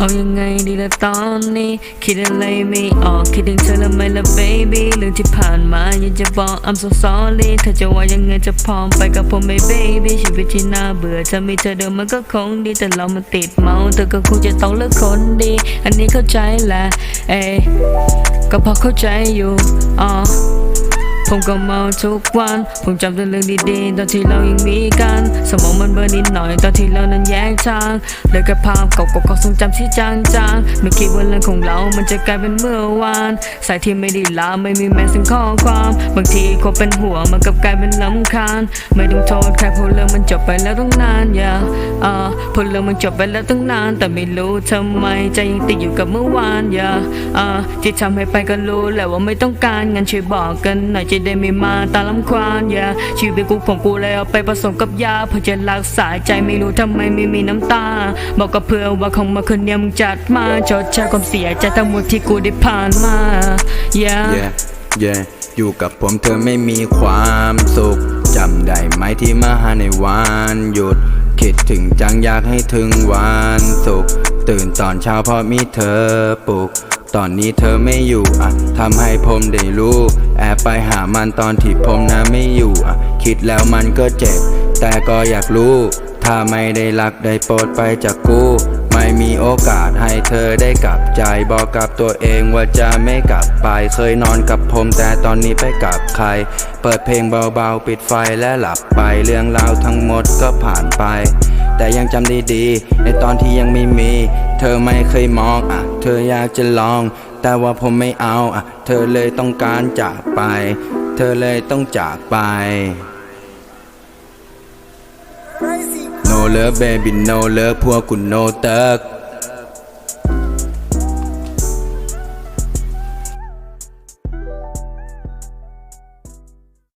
เอายังไงดีละตอนนี้ คิดอะไรไม่ออก คิดถึงเธอแล้วไหมละ baby เรื่องที่ผ่านมาอยากจะบอก I'm so sorry เธอจะว่ายังไงจะพร้อมไปกับผมไหม baby ชีวิตที่น่าเบื่อถ้ามีเธอเดิมมันก็คงดี แต่เรามันติดเมาเธอก็คงจะต้องเลือกคนดี อันนี้เข้าใจแหละ เอ้ก็พอเข้าใจอยู่อ๋อ ผมก็เมาทุกวัน ผมจำแต่เรื่องดีๆ ตอนที่เรายังมีกัน สมองมันเบลอนิดหน่อย ตอนที่เรานั้นแยกทางเหลยกับภาพเก่าๆความทรงจำที่จางๆไม่คิดว่าเรื่องของเรา มันจะกลายเป็นเมื่อวาน สายที่ไม่ได้ลาไม่มีแม้สิ่งข้อความ บางทีคนเป็นห่วงมันกับกลายเป็นลำคาญ ไม่ต้องโทษใครเพราะเรื่องมันจบไปแล้วตั้งนานอย่าอ่าเพราะเรื่องมันจบไปแล้วตั้งนาน แต่ไม่รู้ทำไมใจยังติดอยู่กับเมื่อวานอย่าอ่าที่ทำให้ไปก็รู้แหละว่าไม่ต้องการงั้นช่วยบอกกันหน่อยจะได้ไม่มาตาลำควานอย่าชีวิตกูของกูเลยเอาไปผสมกับยาเพื่อจะรักษาใจไม่รู้ทำไมไม่มีน้ำตา บอกกับเพื่อว่าของมาคืนเนี้ยมึงจัดมาชดใช้ความเสียใจทั้งหมดที่กูได้ผ่านมาอย่า yeah yeah อยู่กับผมเธอไม่มีความสุขจำได้ไหมที่มาหาในวันหยุด คิดถึงจังอยากให้ถึงวันศุกร์ตื่นตอนเช้าเพราะมีเธอปลุก อนนี้เธอไม่อยู่อะทำให้ผมได้รู้ แอบไปหามันตอนที่ผมนะไม่อยู่อะคิดแล้วมันก็เจ็บ แต่ก็อยากรู้ ถ้าไม่ได้รักได้โปรดไปจากกู ไม่มีโอกาสให้เธอได้กลับใจบอกกับตัวเองว่าจะไม่กลับไป เคยนอนกับผมแต่ตอนนี้ไปกับใคร เปิดเพลงเบาๆ ปิดไฟและหลับไปเรื่องราวทั้งหมดก็ผ่านไป แต่ยังจำได้ดีในตอนที่ยังไม่มี เธอไม่เคยมองอะ เธออยากจะลอง แต่ว่าผมไม่เอาอะ เธอเลยต้องการจากไป เธอเลยต้องจากไป No love baby no love พวกกู no เติร์ก